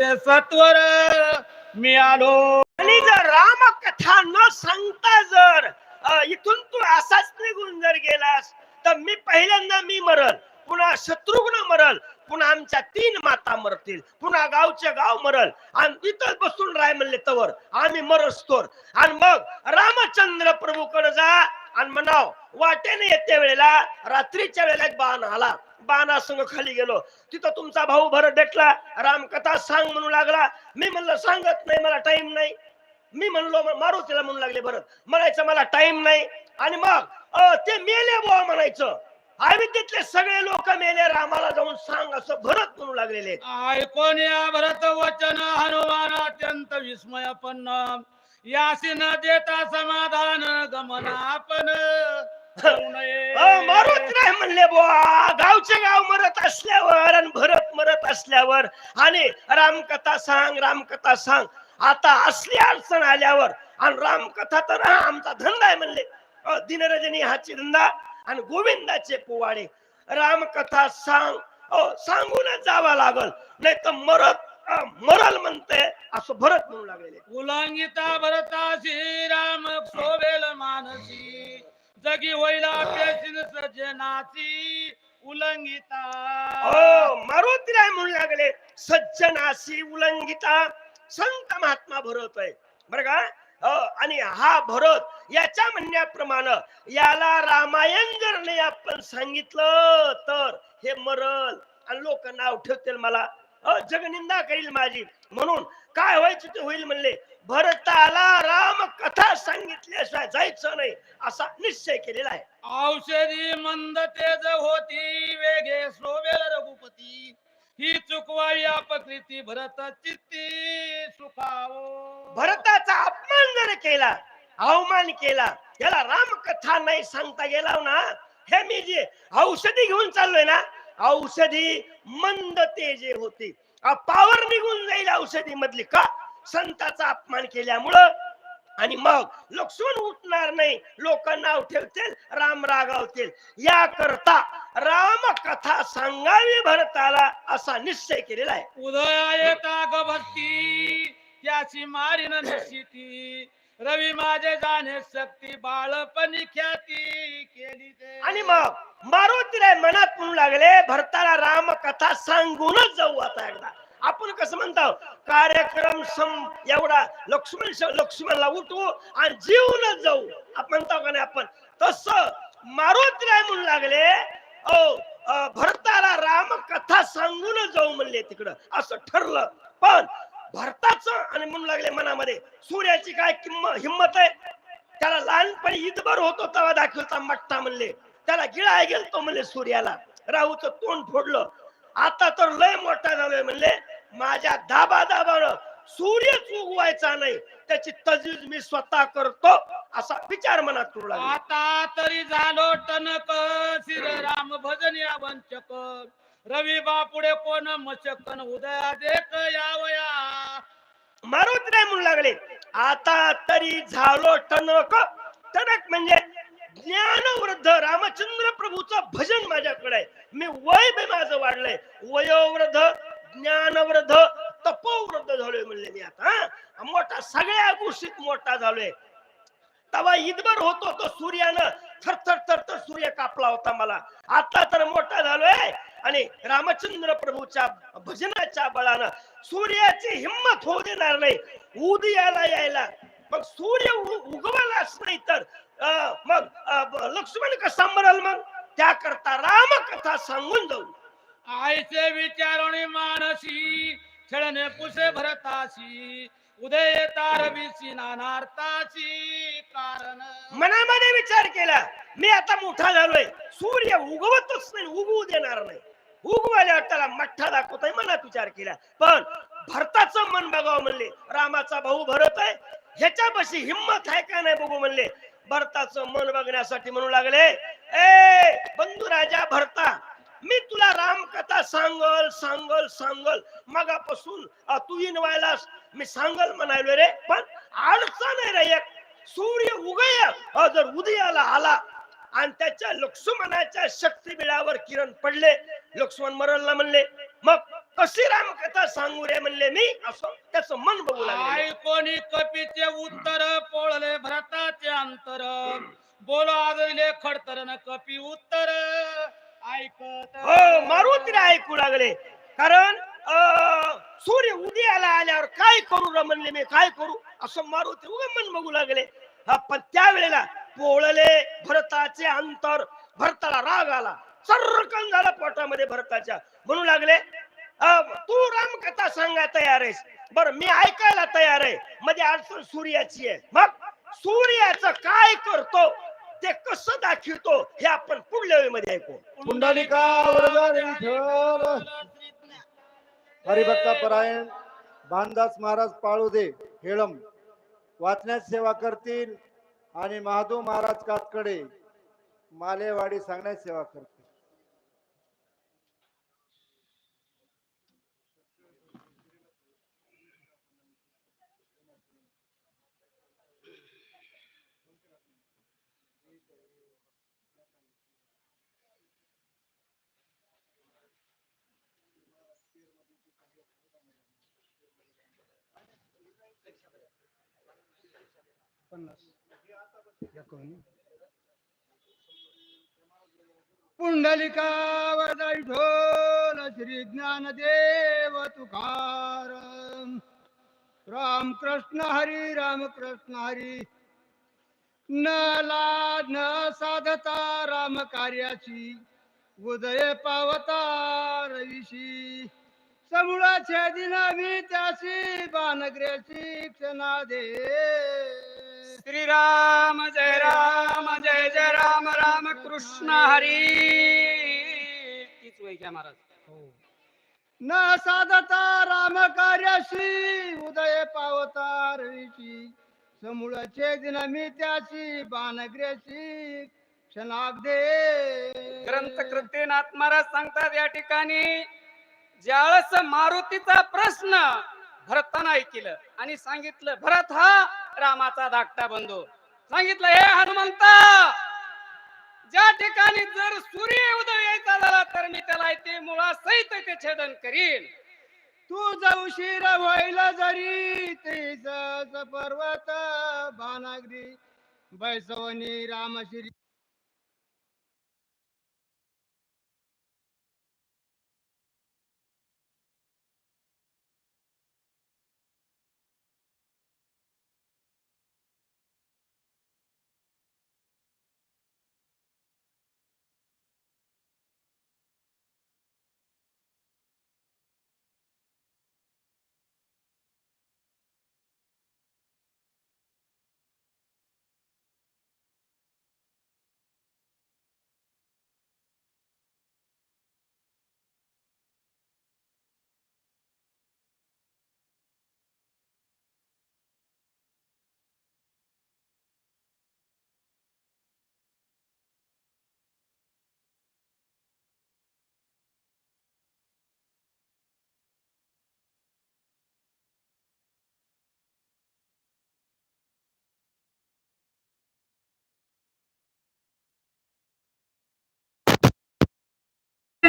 सत्वर मी आलो. आणि जर रामकथा न सांगता जर इथून तू असाच निघून जर गेलास तर मी पहिल्यांदा मी मरल. पुन्हा शत्रुघ्न मरल. पुन्हा आमच्या तीन माता मरतील. पुन्हा गावचे गाव मरल. आणि इथं बसून राय म्हणले तवर. आम्ही मरस्तोर आणि मग रामचंद्र प्रभूकडे जा आणि म्हणाव वाटेने येते वेळेला रात्रीच्या वेळेला एक बाण आला. बाणासंग खाली गेलो. तिथं तुमचा भाऊ भर भेटला. रामकथा सांग म्हणू लागला. मी म्हणलं सांगत नाही मला टाइम नाही. मी म्हणलो "म- मारू तिला म्हणू लागले भरत. म्हणायचं मला टाइम नाही. आणि मग ते मेले बुवा म्हणायचं. अयोध्येतले सगळे लोक मेले रामाला जाऊन सांग असं भरत म्हणू लागलेले. ऐकून या भरत वचन हनुमान अत्यंत विस्मयपन्न. यासी न देता समाधान गमन आपण मरत नाही म्हणले बुवा. गावचे गाव मरत असल्यावर आणि भरत मरत असल्यावर आणि रामकथा सांग रामकथा सांग. आता असली अडचण आल्यावर आणि रामकथा तर हा आमचा धंदा आहे म्हणले. दिनरजनी हाची धंदा आणि गोविंदाचे पोवाडे. रामकथा सांग. सांगूनच जावा लागल. नाही तर मरत मरल म्हणते असं भरत म्हणू लागलेले. उलंगिता भरतासी राम शोभेल मानसी. जगी होईला पेशीन सज्जनाची उलंगिता हो मारुती राय म्हणू लागले. सज्जनाशी उलंगिता संत महात्मा भरत आहे. बर का? हो, आणि हा भरत याच्या म्हणण्याप्रमाणे याला रामायण जर नाही आपण सांगितलं तर हे मरल आणि लोक नाव ठेवतील मला. जगनिंदा करील माझी. म्हणून काय व्हायचं ते होईल म्हणले भरताला राम कथा सांगितल्याशिवाय जायचं नाही असा निश्चय केलेला आहे. औषधी मंद तेज होती वेगे शोभेल रघुपती. ही चुकवावी अपकृती भरत चित्ती सुखावो. भरताचा अपमान जर केला अवमान केला याला रामकथा नाही सांगता गेला ना? हे मी जे औषधी घेऊन चाललोय ना औषधी मंद ते जे होते पावर निघून जाईल औषधी मधली का? संताचा अपमान केल्यामुळं. आणि मग लक्ष्मण उठणार नाही. लोक नाव ठेवतील राम रागावतील. या करता राम कथा सांगावी भरताला असा निश्चय केलेला आहे. उदया येता ग भक्ती त्याची मारीन निश्चिती. रवी माझे जाणे सक्ती बाळपणी ख्याती केली ते. आणि मग मारुतीला मनात म्हणू लागले भरताला राम कथा सांगूनच जाऊ आता एकदा. आपण कसं म्हणतो कार्यक्रम सम एवढा लक्ष्मण लक्ष्मणला उठवू आणि जीवनच जाऊ. आपण म्हणतो का नाही आपण? तस मारुतीला म्हणू लागले ओ भरताला राम कथा सांगूनच जाऊ म्हणले तिकडं. असं ठरलं. पण भरताचं आणि म्हणू लागले मनामध्ये सूर्याची काय किंमत हिंमत आहे? त्याला लहानपणी ईदभर होतो तेव्हा दाखवता मट्टा म्हणले. त्याला गिळाय गेलतो म्हणले सूर्याला. राहूचं तोंड फोडलं. आता तर लय मोठा झालोय म्हणले. माझ्या दाबा दाबानं सूर्यच उगवायचा नाही. त्याची तजवीज मी स्वतः करतो असा विचार मनात तुला आता तरी झालो टनक श्रीराम भजन या वंचक. रवी बापुडे कोण मचकन उदया देख यावया. मारूच नाही म्हणू लागले. आता तरी झालो टणक. टणक म्हणजे ज्ञानवृद्ध रामचंद्र प्रभूचं भजन माझ्याकडे आहे. मी वय बी माझं वाढलंय. वयोवृद्ध ज्ञानवृद्ध तपोवृद्ध झालोय म्हणले मी आता मोठा सगळ्या गोष्टीत मोठा झालोय. तवा ईदभर होतो तो सूर्यानं. थरथर थरथर सूर्य कापला होता मला. आता तर मोठा झालोय. आणि रामचंद्र प्रभूच्या भजनाच्या बळानं सूर्याची हिंमत होऊ देणार नाही. उदयाला यायला. मग सूर्य उगवलाच नाही तर मग लक्ष्मण कसा मरल मग? त्याकरता राम कथा सांगून जाऊ. आईचे विचारोणी मानसी छळणे पुसे भरतासी उदय तारवीसी नानार्थाची कारण. मनामध्ये विचार केला मी आता मोठा झालोय. सूर्य उगवतच नाही उगवू देणार नाही. उगवाल्यावर त्याला मठ्ठा दाखवताय मनात विचार केला. पण भरताचं मन बघावं म्हणले रामाचा भाऊ भरत आहे ह्याच्यापाशी हिंमत आहे का नाही बघू म्हणले. भरताचं मन बघण्यासाठी म्हणू लागले ए बंधू राजा भरता मी तुला रामकथा सांगल सांगल सांगल. मगापासून अ, तू इनवायलास. मी सांगल म्हणायलो रे पण अडचण आहे रे एक. सूर्य उगय अ, जर उदयाला आला आणि त्याच्या लक्ष्मणाच्या शक्ती बिळावर किरण पडले. लक्ष्मण मरलला म्हणले मग कशी रामकथा सांगू रे? म्हणले मी असं त्याचं मन बघू लागले. ऐकोनी कपीचे उत्तर पोळले भरताचे अंतर. बोलो आदले खडतर न कपी उत्तर. ऐकत हो मारुतीने ऐकू लागले. कारण अं, सूर्य उदयाला आल्यावर काय करू रे म्हणले मी काय करू? असं मारुती उगा मन बघू लागले. हा पण त्यावेळेला पोळले भरताचे अंतर भरताला राग आला. सर्रकन झाला पोटामध्ये भरताच्या. म्हणू लागले तू तू रामकथा सांगाय तयार आहेस. बर मी ऐकायला तयार आहे. मध्ये अडचण सूर्याची आहे. मग सूर्याचं काय करतो ते कस दाखवतो हे आपण पुढल्या वेळेमध्ये ऐकू. पुंडलिका हरिभक्ता परायण बांधास महाराज पाळू दे हेळम. वाचण्यात सेवा करतील. आणि महादेव महाराज कातकडे मालेवाडी सांगण्यात सेवा करते. पन्नास. पुंडलिका ढोल श्री ज्ञानदेव तुकार राम कृष्ण हरी राम कृष्ण हरी। न ला न साधता राम कार्याची उदय पावता रविशी समूळाच्या दिना मी त्याशी बानग्र्याची क्षणा दे श्रीराम जय राम जय जय राम राम कृष्ण हरी. तीच महाराज. न साधता राम कार्याशी उदय पावता रवीची समूळाचे दिन मी त्याची बाणग्र्याची क्षणागदे ग्रंथकृते नाथ महाराज सांगतात या ठिकाणी ज्यावेळेस मारुतीचा प्रश्न भरताना ऐकलं आणि सांगितलं भरत हा रामाचा धाकटा बंधू. सांगितलं हे हनुमंता ज्या ठिकाणी जर सूर्य उदय यायचा झाला तर मी त्याला ते मुळा सहित ते छेदन करीन. तू उशीर व्हायला जरी ते पर्वत बानागरी बैसवनी रामश्री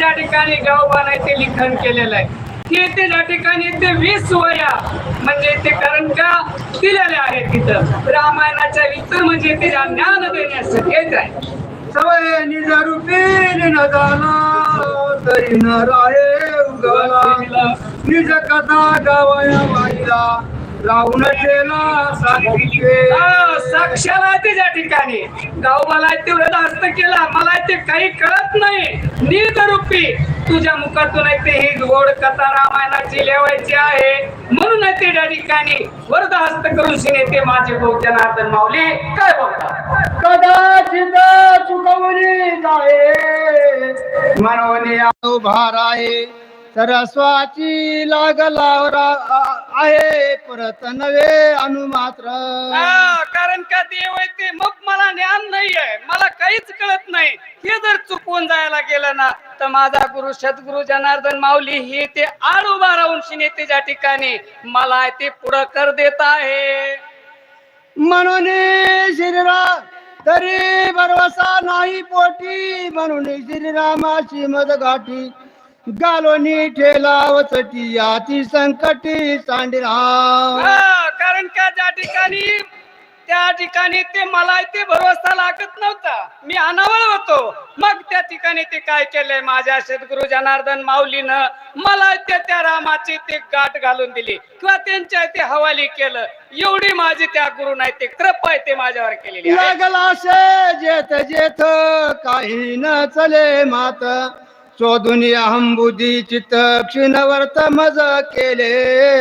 ज्या ठिकाणी गाव बांधायचे लिखाण केलेलं आहे. ते ज्या ठिकाणी ते वीस वया म्हणजे ते कारण का? दिलेले आहेत तिथं. रामायणाच्या इतर म्हणजे ते ज्ञान देण्यासाठी. हेच आहे सवय निज रूपी न झाला तरी न राहे उगवला निज कथा गावया वाईला राहून साक्षाला ते ज्या ठिकाणी. गाव मला तेवढं जास्त केला मला ते काही कळत नाही. नीट रूपी तुझ्या मुखातून आहे ते ही गोड कथा रामायणाची लिहायची आहे. म्हणून आहे ते त्या ठिकाणी. वरद हस्त करून शिने ते माझे भाऊ जनार्दन माऊली. काय बोलतात कदाचित चुकवली जाये मनवने उभा राहे सरस्वाची लागला आहे परत नवे अनुमात्र कारण का देव आहे ते? मग मला ज्ञान नाहीये. मला काहीच कळत नाही. हे जर चुकवून जायला गेलं ना तर माझा गुरु सद्गुरु जनार्दन माऊली हे ते आड उभा राहून शिनेते ज्या ठिकाणी मला ते पुढं कर देत आहे. म्हणून श्रीराम तरी भरवसा नाही पोटी. म्हणून श्रीरामाची मद गाठी गालोनी ठेलावचटी याती संकटी सांडिरा हा, कारण का ज्या ठिकाणी त्या ठिकाणी ते मला ते भरोसा लागत नव्हता. मी अनावळ होतो. मग त्या ठिकाणी ते काय केलंय? माझ्या सद्गुरु जनार्दन माऊलीनं मला त्या त्या रामाची ते गाठ घालून दिली. किंवा त्यांच्या ते हवाली केलं. एवढी माझी त्या गुरु नाही ते कृपा आहे ते माझ्यावर केलेली आहे. लागला से जेथ काही न चले मात. शोधून हंबुदी चित्त क्षीणवर्त मज केले.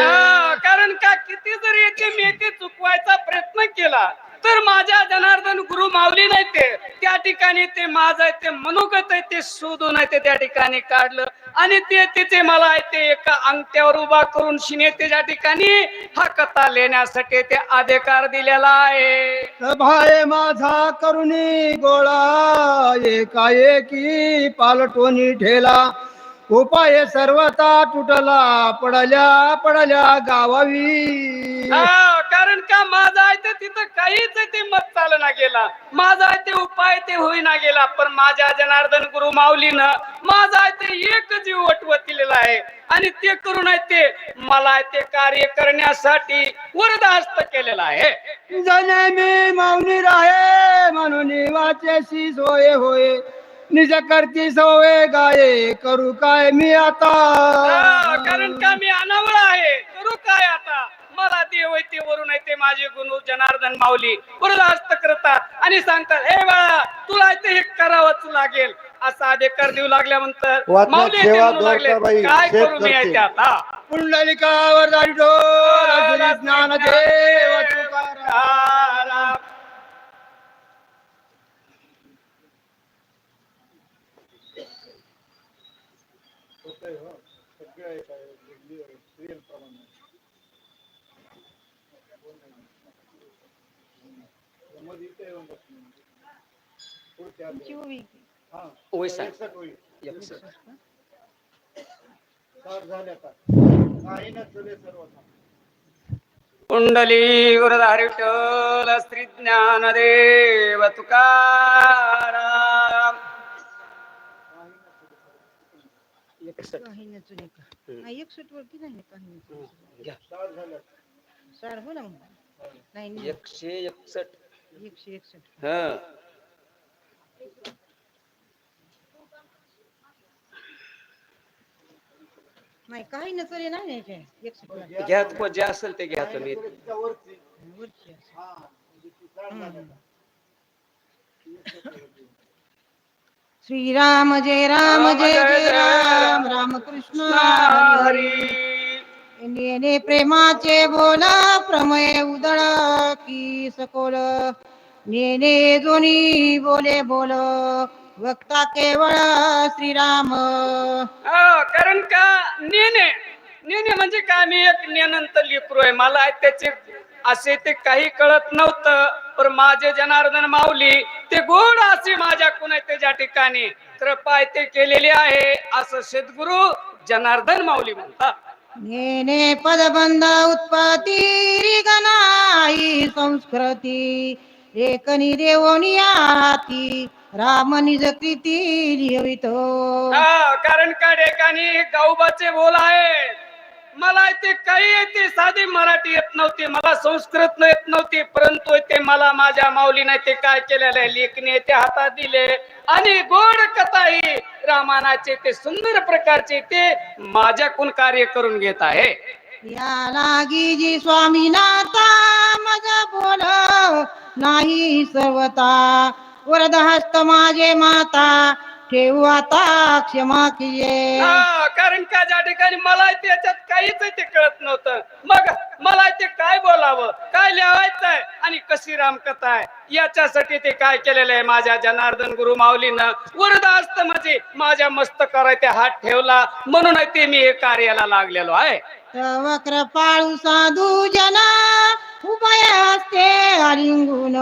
हा, कारण का किती जरी याची मी चुकवायचा प्रयत्न केला तर माझ्या जनार्दन गुरु माऊली नाही ते. त्या ठिकाणी ते माझं आहे ते मनोगत आहे ते शोधून आहे ते त्या ठिकाणी काढलं. आणि ते तिथे मला आहे ते एका अंगठ्यावर उभा करून शिने त्याच्या ठिकाणी हा कथा लिहिण्यासाठी ते अधिकार दिलेला आहे. भाय माझा करुणी गोळा. एकाएकी पालटोनी ठेला. उपाय सर्वता तुटला पडल्या पडल्या गावावी. कारण का माझा आहे ते तिथं काहीच ते मत चालना गेला. माझा आहे ते उपाय ते होईना गेला. पण माझ्या जनार्दन गुरु माऊलीनं माझा आहे ते एक जीव वटवत दिलेला आहे. आणि ते करून आहे ते मला ते कार्य करण्यासाठी वरदास्त केलेला आहे. जने मी माऊनी राहे म्हणून वाचेशी सोय होय. निज करती सोय गाये करू काय मी आता? कारण का मी अनावळ आहे करू काय आता मला देव आहे ते वरून आहे ते माझे गुरु जनार्दन माऊली वरदास्त करतात आणि सांगतात हे बाळा तुला ते हे करावंच लागेल असा अधिकार देऊ लागल्यानंतर माऊली म्हणू लागले, काय करू मी करते. याचे आता पुंडलिकावर ज्ञान देव तुकाराम. होय साहेब. एकसठ होईल. एकसष्ट. साठ झाले आता. काही न चले कुंडली गुरुधारी विठ्ठल श्री ज्ञानदेव तुकाराम. हा, वरती नाही काही नचून घ्या. साठ झाले साठ हो ना मग. नाही नाही. एकशे एकसष्ट एकशे एकसष्ट. हा. नाही काही नचले नाही. घ्या तो जे असेल ते घ्या तुम्ही. वरची. श्रीराम जय राम जय जय राम राम कृष्ण हरी हरी. नेने प्रेमाचे बोला प्रमय उदळ की सकोल. नेने दोन्ही बोले बोल वक्ता केवळ श्रीराम. हो, कारण का नेने नेने म्हणजे का? मी एक नेनंत लेकरू आहे. मला त्याचे असे ते काही कळत नव्हतं पण माझे जनार्दन माऊली ते गोड असे माझ्या कुणा त्याच्या ठिकाणी. कृपा ते केलेली आहे असं सद्गुरु जनार्दन माऊली म्हणतात. नेने पदबंध उत्पत्ती गणाई संस्कृती एकनी देवोनी हाती राम निज कृती लिहितो. हा, कारण का ठिकाणी गावबाचे बोल आहे मला ते काही येते साधी मराठी येत नव्हती मला संस्कृत येत नव्हती परंतु ते मला माझ्या माऊलीने ते काय केलेलं आहे लेखणी ते हातात दिले. आणि गोड कथा ही रामानाचे ते सुंदर प्रकारचे ते माझ्याकून कार्य करून घेत आहे. या लागी जी स्वामीनाथा मज बोल नाही सर्वता वरद हस्त माझे माता ठेवू आता क्षमा किये. हा, कारण का ज्या ठिकाणी मला त्याच्यात काहीच ते कळत नव्हतं. मग मला ते काय बोलावं? काय लिहायचं आहे? आणि कशी रामकथा आहे? याच्यासाठी ते काय केलेलं आहे माझ्या जनार्दन गुरु माऊलीनं? वरदास्त म्हणजे माझ्या मस्तकावर ते हात ठेवला. म्हणून ते मी हे कार्याला लागलेलो आहे. तव कृपाळू साधू जना उभय हस्ते हरिंगुन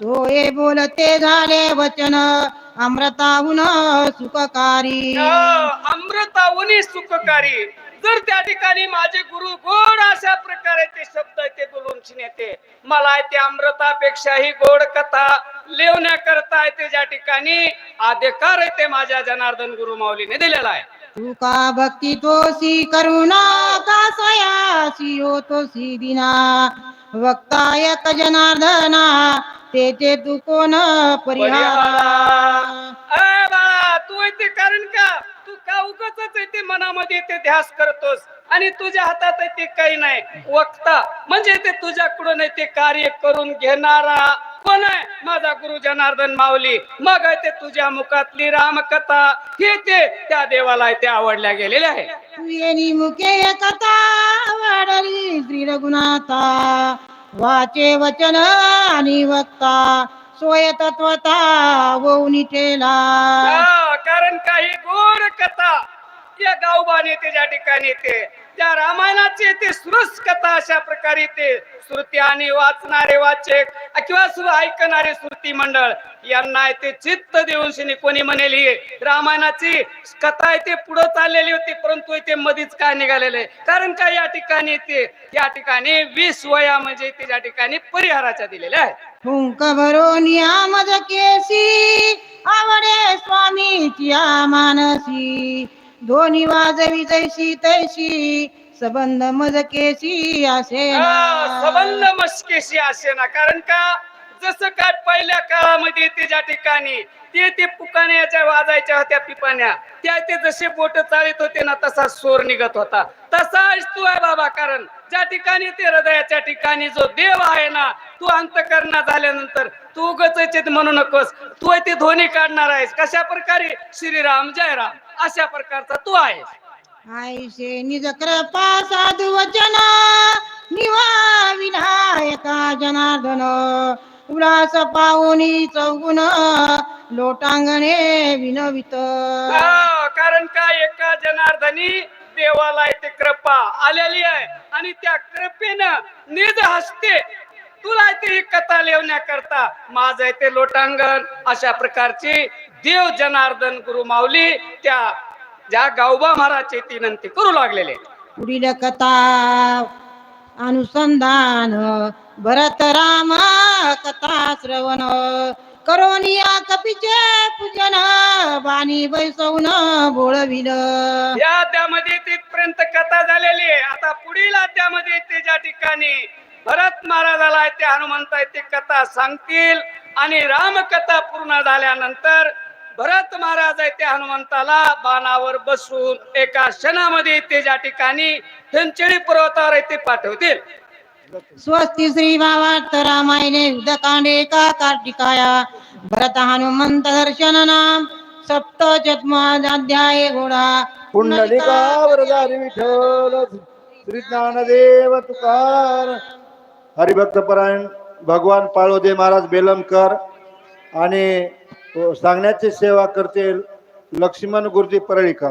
सोये बोलते झाले वचन. अमृताहून सुखकारी. अमृतावनी सुखकारी. जर त्या ठिकाणी माझे गुरु गोड अशा प्रकारे ते शब्द ते बोलून येते मला ते अमृतापेक्षाही गोड कथा लिहिण्याकरता ते ज्या ठिकाणी अधिकार आहे ते माझ्या जनार्दन गुरु माऊलीने दिलेला आहे. तू का भक्ती तोसी करुणा का स्वयासी होतोसी दिना? वक्तायक जनार्दना ते ते कोण परिहारा. अय बाळा तू कारण का? तू का उगच ते मनामध्ये ते ध्यास करतोस? आणि तुझ्या हातात आहे ते काही नाही. वक्ता म्हणजे ते तुझ्याकडून ते कार्य करून घेणारा कोण आहे? माझा गुरु जनार्दन माऊली. मग आहे ते तुझ्या मुखातली रामकथा. हे ते त्या देवाला ते आवडल्या गेलेले आहे. तू येणी मुखे कथा वाढली श्री रघुनाथा. वाचे वचन आणि वक्ता सोय तत्वता वौनी ठेला. कारण काही गोड कथा या गावबाने ते ज्या ठिकाणी येते त्या रामायणाचे ते सुरस कथा अशा प्रकारे ते श्रुती आणि वाचणारे वाचक किंवा ऐकणारे श्रुती मंडळ यांना ते चित्त देऊन शिनी कोणी म्हणेल रामायणाची कथा येते पुढे चाललेली होती परंतु इथे मधीच काय निघालेले कारण काय या ठिकाणी ते या ठिकाणी वीस वया म्हणजे ते ज्या ठिकाणी परिहाराच्या दिलेल्या आहे हुंक भरून या मज केसी आवडे स्वामी मानसी. धोनी वाजवी जैसी तैसी सबंध मजकेशी असे हा, संबंध मस्केशी असे ना कारण का? जसं काय पहिल्या काळामध्ये ते ज्या ठिकाणी ते ते पुकाण्याच्या वाजायच्या होत्या पिपाण्या त्या ते जसे बोट चालित होते ना तसा सोर निघत होता. तसाच तू आहे बाबा कारण ज्या ठिकाणी ते हृदयाच्या ठिकाणी जो देव आहे ना तू अंतकरणा झाल्यानंतर तू उगच म्हणू नकोस. तू ते ध्वनी काढणार आहेस. कशा प्रकारे? श्रीराम जय राम अशा प्रकारचा तू आहेस. आईशे निज कृपा साधु वचन निवा विनायका जनार्दन. उल्हास पाहुनी चौगुण लोटांगणे विनवित. हा, कारण काय एका जनार्दनी देवाला इथे कृपा आलेली आहे आणि त्या कृपेनं निज हस्ते तुला इथे ही कथा लिहिण्याकरता माझं इथे लोटांगण अशा प्रकारची देव जनार्दन गुरु माऊली त्या ज्या गावबा महाराजची ती विनंती करू लागलेले. पुढील कथा अनुसंधान भरत राम कथा श्रवण करोनिया कपीचे पूजन बाणी बैसवून बोळविल या अध्यामध्ये तिथपर्यंत कथा झालेली आहे. आता पुढील अध्यामध्ये ते ज्या ठिकाणी भरत महाराजाला ते हनुमंत ते कथा सांगतील आणि रामकथा पूर्ण झाल्यानंतर भरत महाराज आहे ते हनुमंताला बाणावर बसून एका क्षणामध्ये ते ज्या ठिकाणी हिंचळी पर्वतावर आहे ते पाठवतील. स्वस्ति श्री भावार्थ रामायणे युद्धकांडे का कार्तिकाया भरत हनुमंत दर्शन नाम सप्त अध्याय घोडा पुंडलिका वरदारी विठ्ठल श्री ज्ञानदेव तुकार हरिभक्त परायण भगवान पाळोदे महाराज बेलमकर आणि सांगण्याची सेवा करते लक्ष्मण गुरुजी परळीकर.